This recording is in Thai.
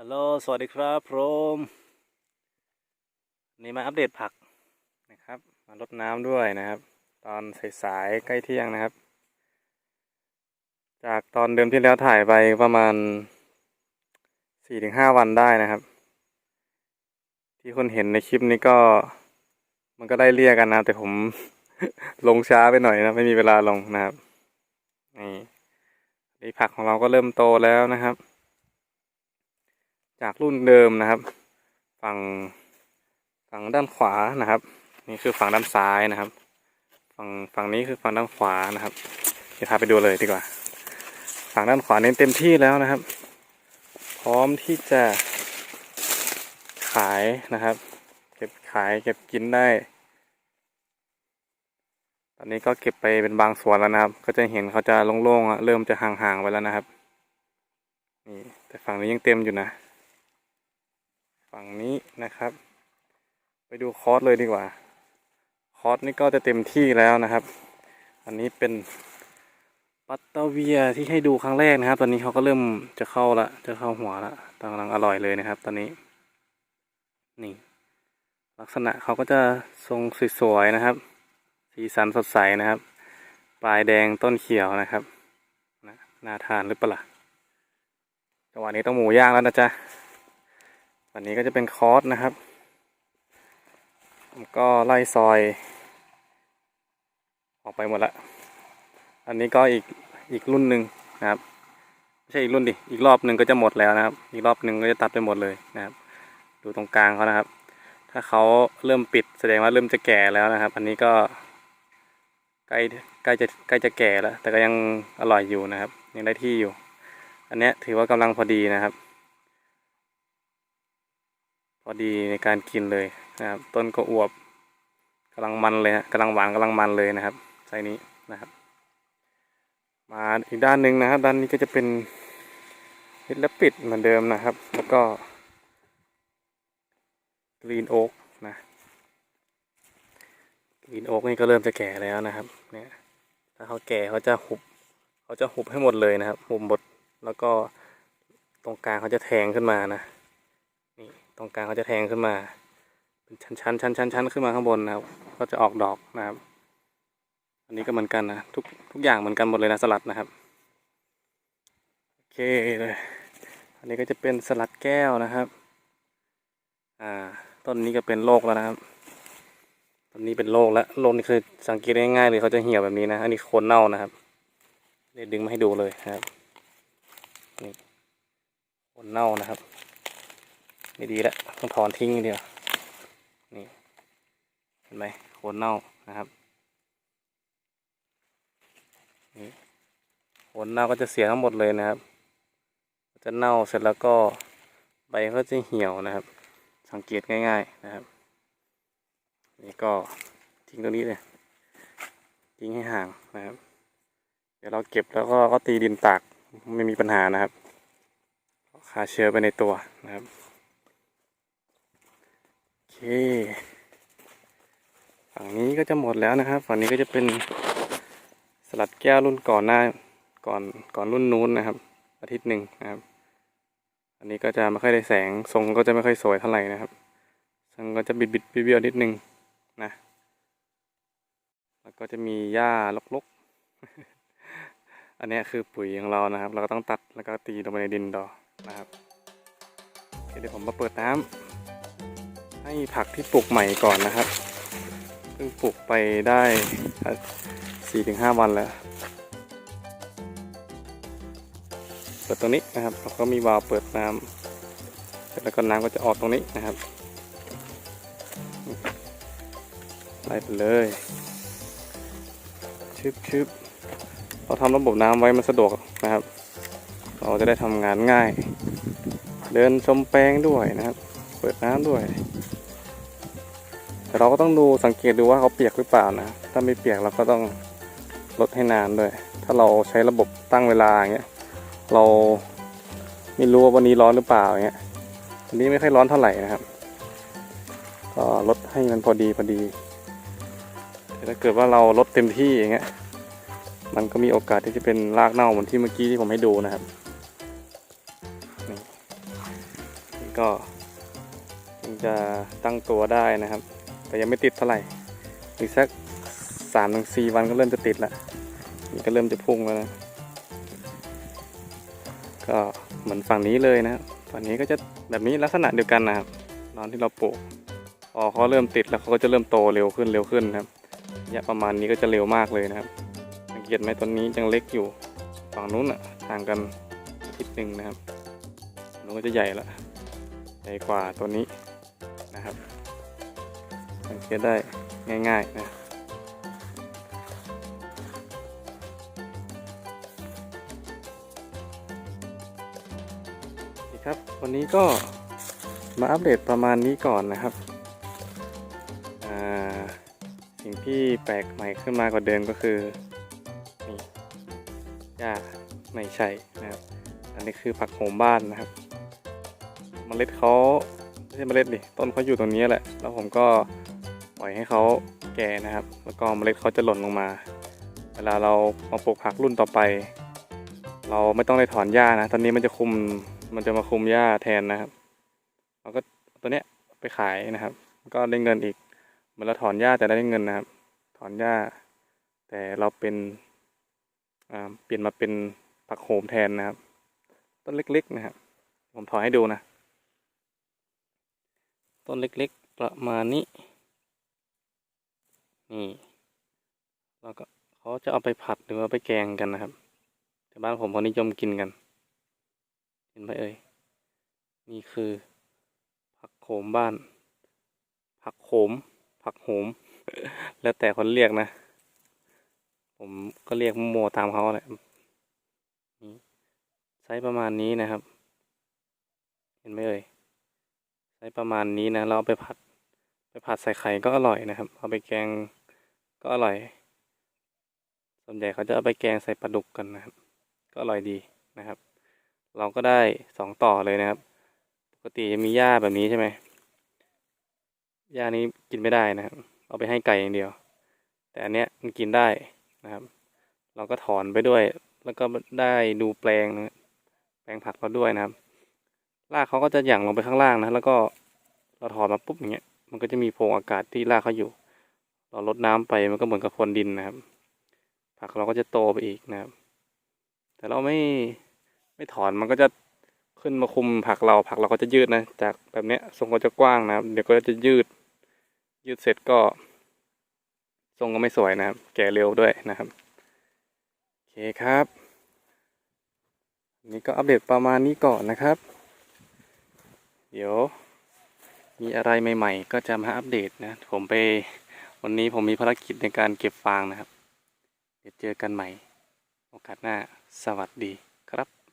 ฮัลโหล สวัสดีครับพรมนี่มาอัปเดตผักนะครับ มารดน้ำด้วยนะครับ ตอนสายๆใกล้เที่ยงนะครับ จากตอนเดิมที่แล้วถ่ายไปประมาณสี่ถึงห้าวันได้นะครับ ที่คนเห็นในคลิปนี้ก็ มันก็ได้เรียกกันนะ แต่ผม ลงช้าไปหน่อยนะ ไม่มีเวลาลงนะครับ นี่นี่ผักของเราก็เริ่มโตแล้วนะครับ จากรุ่นเดิมนะครับ ฝั่งฝั่งด้านขวานะครับ นี่คือฝั่งด้านซ้ายนะครับ ฝั่งฝั่งนี้คือฝั่งด้านขวานะครับเดี๋ยวพาไปดูเลยดีกว่า ฝั่งด้านขวาเนี้เต็มที่แล้วนะครับ พร้อมที่จะขายนะครับ เก็บขายเก็บกินได้ ตอนนี้ก็เก็บไปเป็นบางส่วนแล้วนะครับ ก็จะเห็นเขาจะโล่งๆเริ่มจะห่างๆไปแล้วนะครับนี่แต่ฝั่งนี้ยังเต็มอยู่นะ ฝั่งนี้นะครับ ไปดูคอร์สเลยดีกว่า คอร์สนี่ก็จะเต็มที่แล้วนะครับ อันนี้เป็นปัตเตอร์เวียที่ให้ดูครั้งแรกนะครับ ตอนนี้เขาก็เริ่มจะเข้าละจะเข้าหัวละกำลังอร่อยเลยนะครับ ตอนนี้ นี่ ลักษณะเขาก็จะทรงสวยๆนะครับ สีสันสดใสนะครับ ปลายแดงต้นเขียวนะครับนะน่าทานหรือเปล่าล่ะจังหวะนี้ต้องหมูย่างแล้วนะจ๊ะ วันนี้ก็จะเป็นคอร์สนะครับ ก็ไล่ซอย ออกไปหมดละ อันนี้ก็อีกอีกรุ่นหนึ่งนะครับไม่ใช่อีกรุ่นดิ อีกรอบหนึ่งก็จะหมดแล้วนะครับ อีกรอบหนึ่งก็จะตัดไปหมดเลยนะครับ ดูตรงกลางเขานะครับ ถ้าเขาเริ่มปิดแสดงว่าเริ่มจะแก่แล้วนะครับ อันนี้ก็ใกล้ใกล้จะใกล้จะแก่แล้ว แต่ก็ยังอร่อยอยู่นะครับ ยังได้ที่อยู่ อันเนี้ยถือว่ากำลังพอดีนะครับ พอดีในการกินเลยนะครับ ต้นก็อวบกำลังมันเลยฮะกำลังหวานกำลังมันเลยนะครับไซนี้นะครับ มาอีกด้านหนึ่งนะครับ ด้านนี้ก็จะเป็นปิดและปิดเหมือนเดิมนะครับ แล้วก็กรีนโอ๊กนะกรีนโอ๊กนี่ก็เริ่มจะแก่แล้วนะครับ เนี่ยถ้าเขาแก่เขาจะหุบเขาจะหุบให้หมดเลยนะครับ หุบหมดแล้วก็ตรงกลางเขาจะแทงขึ้นมานะ ตรงกลางเขาจะแทงขึ้นมา เป็นชั้นชั้นชั้นชั้นชั้นขึ้นมาข้างบนนะครับ ก็จะออกดอกนะครับ อันนี้ก็เหมือนกันนะทุกทุกอย่างเหมือนกันหมดเลยนะสลัดนะครับโอเคเลยอันนี้ก็จะเป็นสลัดแก้วนะครับ อ่า ต้นนี้ก็เป็นโรคแล้วนะครับต้นนี้เป็นโรคแล้วโรคนี่คือสังเกตง่ายๆเลยเขาจะเหี่ยวแบบนี้นะ อันนี้โคนเน่านะครับเดี๋ยวดึงมาให้ดูเลยนะครับนี่โคนเน่านะครับ ไม่ดีแล้วต้องถอนทิ้งเดียวนี่เห็นไหมโคนเน่านะครับนี่โคนเน่าก็จะเสียทั้งหมดเลยนะครับ จะเน่าเสร็จแล้วก็ใบก็จะเหี่ยวนะครับ สังเกตง่าย ๆนะครับ นี่ก็ทิ้งตรงนี้เลยทิ้งให้ห่างนะครับ เดี๋ยวเราเก็บแล้วก็ก็ตีดินตากไม่มีปัญหานะครับฆ่าเชื้อไปในตัวนะครับ เค ฝั่งนี้ก็จะหมดแล้วนะครับ ฝั่งนี้ก็จะเป็นสลัดแก้วรุ่นก่อนหน้าก่อนก่อนรุ่นนู้นนะครับ อาทิตย์หนึ่งนะครับ อันนี้ก็จะไม่ค่อยได้แสงทรงก็จะไม่ค่อยสวยเท่าไหร่นะครับทรงก็จะบิดบิดเบี้ยวนิดนึงนะ แล้วก็จะมีหญ้ารกๆ อันนี้คือปุ๋ยของเรานะครับ เราก็ต้องตัดแล้วก็ตีลงไปในดินต่อนะครับเคเดี๋ยวผมมาเปิดน้ำ ให้ผักที่ปลูกใหม่ก่อนนะครับเพิ่งปลูกไปได้สี่ถึงห้าวันแล้ว เปิดตรงนี้นะครับแล้วก็มีวาล์วเปิดน้ำแล้วก็น้ำก็จะออกตรงนี้นะครับไล่ไปเลยชึบชึบเราทำระบบน้ำไว้มันสะดวกนะครับ เราจะได้ทำงานง่าย เดินชมแปลงด้วยนะครับ เปิดน้ำด้วย แต่เราก็ต้องดูสังเกตดูว่าเขาเปียกหรือเปล่านะ ถ้าไม่เปียกเราก็ต้องลดให้นานด้วย ถ้าเราใช้ระบบตั้งเวลาอย่างเงี้ย เราไม่รู้ว่าวันนี้ร้อนหรือเปล่าอย่างเงี้ย วันนี้ไม่ค่อยร้อนเท่าไหร่นะครับ ก็ลดให้มันพอดีพอดี แต่ถ้าเกิดว่าเราลดเต็มที่อย่างเงี้ย มันก็มีโอกาสที่จะเป็นรากเน่าเหมือนที่เมื่อกี้ที่ผมให้ดูนะครับนี่ก็จะตั้งตัวได้นะครับ แต่ยังไม่ติดเท่าไหร่ อีกสักสามถึงสี่วันก็เริ่มจะติดละนี่ก็เริ่มจะพุ่งแล้วนะก็เหมือนฝั่งนี้เลยนะฝั่งนี้ก็จะแบบนี้ลักษณะเดียวกันนะครับตอนที่เราปลูกพอเขาเริ่มติดแล้วเขาก็จะเริ่มโตเร็วขึ้นเร็วขึ้นนะครับระยะประมาณนี้ก็จะเร็วมากเลยนะครับสังเกตไหมต้นนี้ยังเล็กอยู่ฝั่งนู้นอะห่างกันทิศหนึ่งนะครับนู้นก็จะใหญ่ละใหญ่กว่าตัวนี้นะครับ สังเกตได้ง่ายๆนะนี่ครับ วันนี้ก็มาอัปเดตประมาณนี้ก่อนนะครับสิ่งที่แปลกใหม่ขึ้นมากว่าเดิมก็คือนี่หญ้าไม่ใช่นะครับ อันนี้คือผักโหมบ้านนะครับเมล็ดเขาไม่ใช่เมล็ดดิต้นเขาอยู่ตรงนี้แหละ แล้วผมก็ ล่อยให้เขาแก่นะครับ แล้วก็เมล็ดเขาจะหล่นลงมา เวลาเรามาปลูกผักรุ่นต่อไป เราไม่ต้องได้ถอนหญ้านะ ตอนนี้มันจะคุมมันจะมาคุมหญ้าแทนนะครับเราก็ตัวเนี้ยไปขายนะครับ ก็ได้เงินอีกเหมือนเราถอนหญ้าแต่ได้เงินนะครับ ถอนหญ้า แต่เราเป็นอ่าเปลี่ยนมาเป็นผักโหมแทนนะครับ ต้นเล็กๆนะครับ ผมถอยให้ดูนะ ต้นเล็กๆ ประมาณนี้ นี่แล้วก็เขาจะเอาไปผัดหรือว่าไปแกงกันนะครับ แต่บ้านผมเขานิยมกินกัน เห็นไหมเอ่ยนี่คือ ผักโขมบ้าน ผักโขม ผักโหม แล้วแต่คนเรียกนะ ผมก็เรียกโมตามเขาแหละนี่ไซส์ประมาณนี้นะครับ เห็นไหมเอ่ยไซส์ประมาณนี้นะ เราเอาไปผัด ไปผัดใส่ไข่ก็อร่อยนะครับ เอาไปแกง ก็อร่อย ส่วนใหญ่เขาจะเอาไปแกงใส่ปลาดุกกันนะครับ ก็อร่อยดีนะครับ เราก็ได้สองต่อเลยนะครับ ปกติจะมีหญ้าแบบนี้ใช่ไหมหญ้านี้กินไม่ได้นะครับ เอาไปให้ไก่อย่างเดียว แต่อันเนี้ยมันกินได้นะครับ เราก็ถอนไปด้วย แล้วก็ได้ดูแปลงนะแปลงผักเราด้วยนะครับรากเขาก็จะหยั่งลงไปข้างล่างนะ แล้วก็เราถอนมาปุ๊บอย่างเงี้ย มันก็จะมีโพรงอากาศที่รากเขาอยู่ เราลดน้ำไปมันก็เหมือนกับพรวนดินนะครับ ผักเราก็จะโตไปอีกนะครับ แต่เราไม่ไม่ถอนมันก็จะขึ้นมาคุมผักเราผักเราก็จะยืดนะ จากแบบเนี้ยทรงก็จะกว้างนะครับ เดี๋ยวก็จะยืด ยืดเสร็จก็ทรงก็ไม่สวยนะครับ แก่เร็วด้วยนะครับโอเคครับนนี้ก็อัปเดตประมาณนี้ก่อนนะครับ เดี๋ยว มีอะไรใหม่ ๆ ก็จะมาอัปเดตนะ ผมไป วันนี้ผมมีภารกิจในการเก็บฟางนะครับ เดี๋ยวเจอกันใหม่ โอกาสหน้าสวัสดีครับ